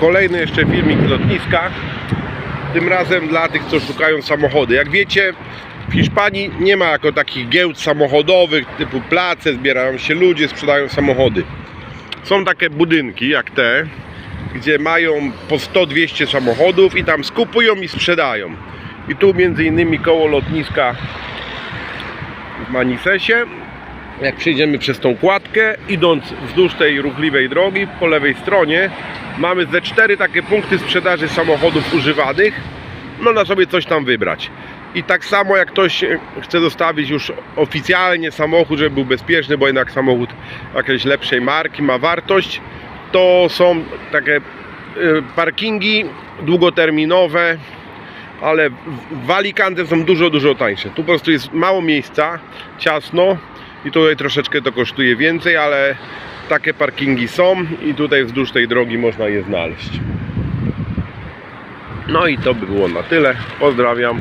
Kolejny jeszcze filmik z lotniska. Tym razem dla tych, co szukają samochody. Jak wiecie, w Hiszpanii nie ma jako takich giełd samochodowych, typu place, zbierają się ludzie, sprzedają samochody. Są takie budynki jak te, gdzie mają po 100-200 samochodów i tam skupują i sprzedają. I tu między innymi koło lotniska w Manisesie, jak przejdziemy przez tą kładkę, idąc wzdłuż tej ruchliwej drogi, po lewej stronie mamy ze cztery takie punkty sprzedaży samochodów używanych. Można sobie coś tam wybrać. I tak samo jak ktoś chce zostawić już oficjalnie samochód, żeby był bezpieczny, bo jednak samochód jakiejś lepszej marki ma wartość, to są takie e, parkingi długoterminowe, ale w Alicante są dużo, dużo tańsze. Tu po prostu jest mało miejsca, ciasno i tutaj troszeczkę to kosztuje więcej, ale takie parkingi są i tutaj wzdłuż tej drogi można je znaleźć. No i to by było na tyle. Pozdrawiam.